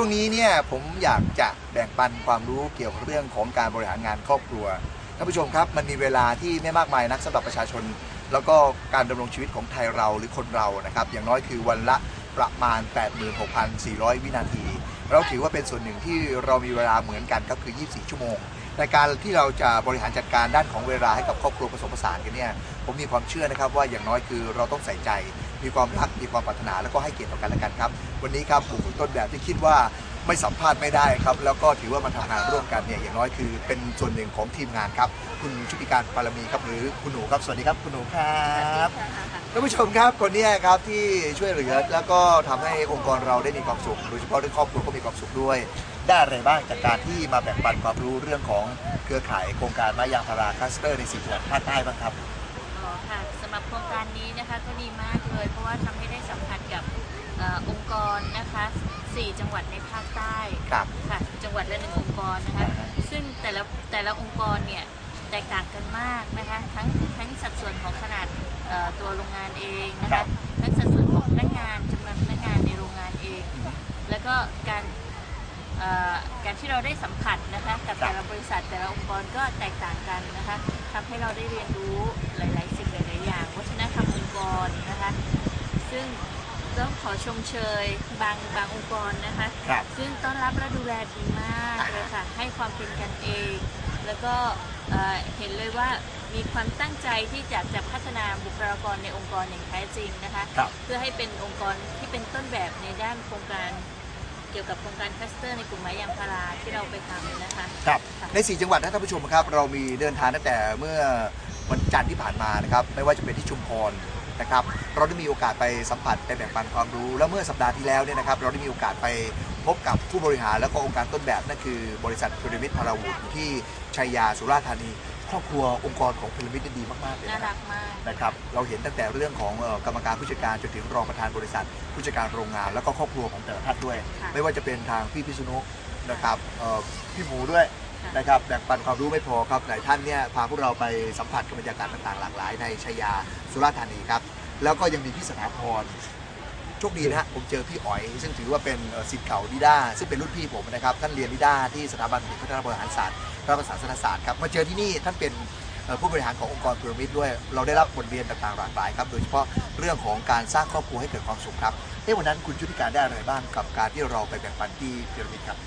ช่วงนี้เนี่ยผมอยากจะแบ่งปันความรู้เกี่ยวกับเรื่องของการบริหารงานครอบครัวท่านผู้ชมครับมันมีเวลาที่ไม่มากมายนักสำหรับประชาชน แล้วก็การดำรงชีวิตของไทยเราหรือคนเรานะครับอย่างน้อยคือวันละประมาณ 86,400 วินาที เราถือว่าเป็นส่วนหนึ่งที่เรามีเวลาเหมือนกันครับคือ 24 ชั่วโมงในการที่เราจะบริหารจัดการด้านของเวลาให้กับครอบครัวผสมผสานกันเนี่ยผมมีความเชื่อนะครับว่าอย่างน้อยคือเราต้องใส่ใจ มีความรักมีความปรารถนาแล้วก็ให้เกียรติต่อกันและกันครับ วันนี้ครับบุคคลต้นแบบที่คิดว่าไม่สัมภาษณ์ไม่ได้ครับ แล้วก็ถือว่ามาทำงานร่วมกันเนี่ยอย่างน้อยคือเป็นส่วนหนึ่งของทีมงานครับ คุณชุติการปารมีครับหรือคุณหนูครับสวัสดีครับคุณหนูครับท่านผู้ชมครับคนเนี้ครับที่ช่วยเหลือแล้วก็ทำให้องค์กรเราได้มีความสุขโดยเฉพาะเรื่องครอบครัวก็มีความสุขด้วย ได้อะไรบ้างจากการที่มาแบ่งปันความรู้เรื่องของเครือข่ายโครงการไม้ยางพาราคลัสเตอร์ในสี่จังหวัดภาคใต้บ้างครับอ๋อ ค่ะสำหรับโครงการนี้นะคะก็ดีมากเลย เพราะว่าทำให้ได้สัมผัสกับเอ่อองค์กรนะคะ 4 จังหวัดในภาคใต้ครับ ค่ะจังหวัดละหนึ่งองค์กรนะคะอ่าฮะซึ่งแต่ละแต่ละองค์กรเนี่ยแตกต่างกันมากนะคะ ทั้งทั้งสัดส่วนของขนาดเอ่อตัวโรงงานเองนะครัคะบ ทั้งสัดส่วนของพนักงานจำนวนพนักงานในโรงงานเอง แล้วก็การเอ่อ การที่เราได้สัมผัสนะคะกับแต่ละบริษัทแต่ละองค์กรก็แตกต่างกันนะคะทำให้เราได้เรียนรู้หลาย ๆ สิ่งหลาย ๆ อย่างวัฒนธรรมองค์กรนะคะซึ่งต้องขอชมเชยบางบางองค์กรนะคะ ครับ ซึ่งต้อนรับและดูแลดีมากเลยค่ะ ให้ความเป็นกันเอง แล้วก็เอ่อเห็นเลยว่ามีความตั้งใจที่อยากจะพัฒนาบุคลากรในองค์กรอย่างแท้จริงนะคะ ครับ เพื่อให้เป็นองค์กรที่เป็นต้นแบบในด้านโครงการ เกี่ยวกับโครงการคลัสเตอร์ในกลุ่มไม้ยางพาราที่เราไปทำนะคะ ครับใน 4 จังหวัดนะท่านผู้ชมครับ เรามีเดินทางตั้งแต่เมื่อวันจันทร์ที่ผ่านมานะครับ ไม่ว่าจะเป็นที่ชุมพรนะครับ เราได้มีโอกาสไปสัมผัสไปแบ่งปันความรู้ แล้วเมื่อสัปดาห์ที่แล้วเนี่ยนะครับ เราได้มีโอกาสไปพบกับผู้บริหารและก็องค์การต้นแบบนั่นคือบริษัทพีระมิดพาราวูดอยู่ที่ชัยยาสุราษฎร์ธานี ครอบครัวองค์กรของพีระมิดดีมากๆเลยน่านะรักมากนะครับเราเห็นตั้งแต่เรื่องของเอ่อกรรมการผู้จัดการจนถึงรองประธานบริษัท ผู้จัดการโรงงาน แล้วก็ครอบครัวของแต่ละท่านด้วยค่ะไม่ว่าจะเป็นทางพี่พิษณุนะครับเอ่อพี่หมูด้วยค่ะนะครับแบ่งปันความรู้ไม่พอครับหลายท่านเนี่ยพาพวกเราไปสัมผัสกับบรรยากาศต่างๆหลากหลายในชัยยาสุราษฎร์ธานีครับแล้วก็ยังมีพี่สถาพร โชคดีนะฮะผมเจอพี่อ๋อย ซึ่งถือว่าเป็นเอ่อศิษย์เก่านิด้าซึ่งเป็นรุ่นพี่ผมนะครับท่านเรียนนิด้าที่สถาบันพัฒนาบริหารศาสตร์รัฐศาสตร์ศาสนศาสตร์ครับมาเจอที่นี่ท่านเป็นเอ่อผู้บริหารขององค์กรพีระมิดด้วย เราได้รับบทเรียนต่างๆหลากหลายครับ โดยเฉพาะเรื่องของการสร้างครอบครัวให้เกิดความสุขครับเอ้วันนั้นคุณชุติการได้อะไรบ้างกับการที่เราไปแบ่งปันที่พีระมิดครับ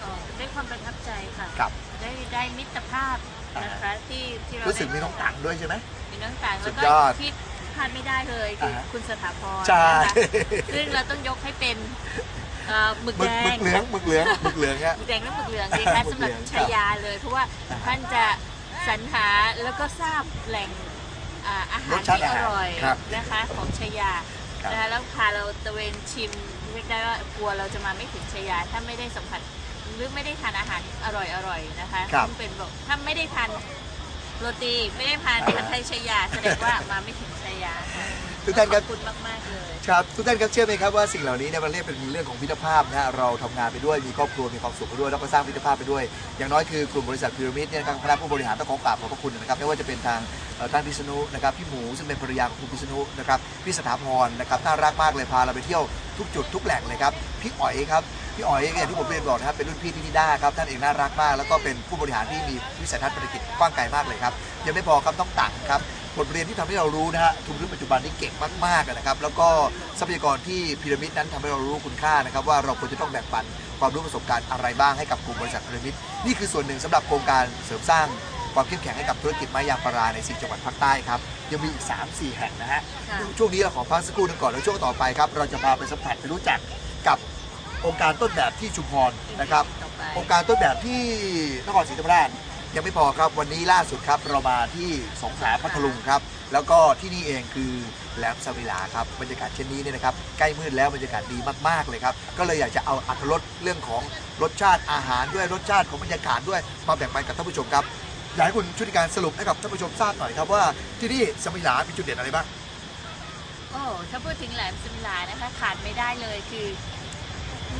เอ่อได้ความประทับใจค่ะครับได้ได้มิตรภาพนะคะที่ที่เรารู้สึกได้มีน้องตังด้วยใช่ไหมมีน้องต่างสุแล้วดก็ยอดที่พ ลาดไม่ได้เลยคืออ่าฮะคุณสถาพรใช่ นะคะซึ่งเราต้องยกให้เป็นเอ่อหมึกหมึแดกหมึง กเหลืองหมึกเหลืองหมึกเหลืองเนี่ยหมึกแดงและหมึกเหลืองดีค่ะหมึสำกหรับเหลืองชายาเลย เพราะว่าอ่าฮะท่านจะสรรหาแล้วก็ทราบแหล่งอ่าอาหารรสชาติที่ออาหารร่อยครับนะคะของชายาครับนะคะแล้วพาเราตระเวนชิมเรียกได้ว่ากลัวเราจะมาไม่ถึงชายา ถ้าไม่ได้สัมผัสหรือไม่ได้ทานอาหารอร่อยๆนะคะครับซึ่งเป็นแบบถ้าไม่ได้ทานโรตีไม่ได้ทานผัดไทยชายาแสดงว่ามาไม่ถึงชา ยาค่ะทุกท่านครับ ขอบคุณมากๆเลยครับทุกท่านครับเชื่อไหมครับว่าสิ่งเหล่านี้เนี่ยมันเรียกเป็นเรื่องของมิตรภาพนะฮะเราทำงานไปด้วยมีครอบครัวมีความสุขไปด้วยแล้วก็สร้างมิตรภาพไปด้วย อย่างน้อยคือกลุ่มบริษัทพีระมิดเนี่ยทางคณะผู้บริหารต้องขอกราบขอบพระคุณนะครับไม่ว่าจะเป็นทางเอ่อท่านพิษณุนะครับพี่หมูซึ่งเป็นภรรยาของคุณพิษณุนะครับพี่สถาพรนะครับน่ารักมากเลยพาเราไปเที่ยวทุกจุดทุกแหล่งเลยครับพี่อ๋อยครับพี่อ๋อยอย่างที่ผมเรียนบอกนะครับเป็นรุ่นพี่ที่นิด้าครับท่านเองน่ารักมาก แล้วก็เป็นผู้บริหารที่มีวิสัยทัศน์ธุรกิจกว้างไกลมากเลยครับยังไม่พอครับต้องตังครับ บทเรียนที่ทำให้เรารู้นะฮะทุนรุ่นปัจจุบันนี่เก่งมากๆอะนะครับ แล้วก็ทรัพยากรที่พีระมิดนั้นทำให้เรารู้คุณค่านะครับ ว่าเราควรจะต้องแบ่งปันความรู้ประสบการณ์อะไรบ้างให้กับกลุ่มบริษัทพีระมิดนี่คือส่วนหนึ่งสำหรับโครงการเสริมสร้างความเข้มแข็งให้กับธุรกิจไม้ยางพาราในสี่จังหวัดภาคใต้ครับ ยังมีอีก 3-4 แห่งนะฮะค่ะช่วงนี้เราขอพักสักครู่หนึงก่อนแล้วช่วงต่อไปครับ เราจะพาไปสัมผัสไปรู้จักกับองค์การต้นแบบที่ชุมพรนะครับต่อไปองค์การต้นแบบที่นครศรีธรรมราช ยังไม่พอครับวันนี้ล่าสุดครับเรามาที่สงขลาพัทลุงครับ แล้วก็ที่นี่เองคือแหลมสวิลาครับบรรยากาศเช่นนี้เนี่ยนะครับใกล้มืดแล้วบรรยากาศดีมากๆเลยครับ ก็เลยอยากจะเอาอัตรสเรื่องของรสชาติอาหารด้วยรสชาติของบรรยากาศด้วยมาแบ่งปันกับท่านผู้ชมครับอยากให้คุณชุติการสรุปให้กับท่านผู้ชมทราบหน่อยครับว่าที่นี่สมิลามีจุดเด่นอะไรบ้างโอ้ถ้าพูดถึงแหลมสิลานะคะขาดไม่ได้เลยคือ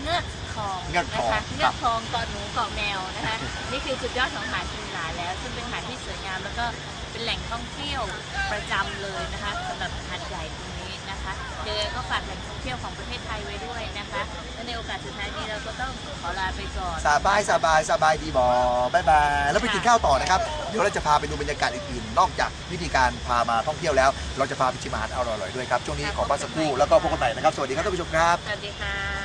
เงือ องเงือกทองนะคะครับเงือกทองเกาะหนูเกาะแมวนะคะนี่คือจุดยอดของหาดสิมลาแล้ว ซึ่งเป็นหาดที่สวยงามแล้วก็เป็นแหล่งท่องเที่ยวประจำเลยนะคะสำหรับหาดใหญ่ตรงนี้นะนะคะยังไงก็ฝากแหล่งท่องเที่ยวของประเทศไทยไว้ด้วยนะคะและในโอกาสสุดท้ายนี้เราก็ต้องขอลาไปก่อนสบายสบายสบายดีบอบายบายแล้วไปกินข้าวต่อนะครับเดี๋ยวเราจะพาไปดูบรรยากาศอื่นๆนอกจากวิธีการพามาท่องเที่ยวแล้ว เราจะพาไปชิมอาหารอร่อยๆด้วยครับช่วงนี้ขอพักสักครู่แล้วก็พบกันใหม่นะครับสวัสดีครับท่านผู้ชมครับสวัสดีค่ะ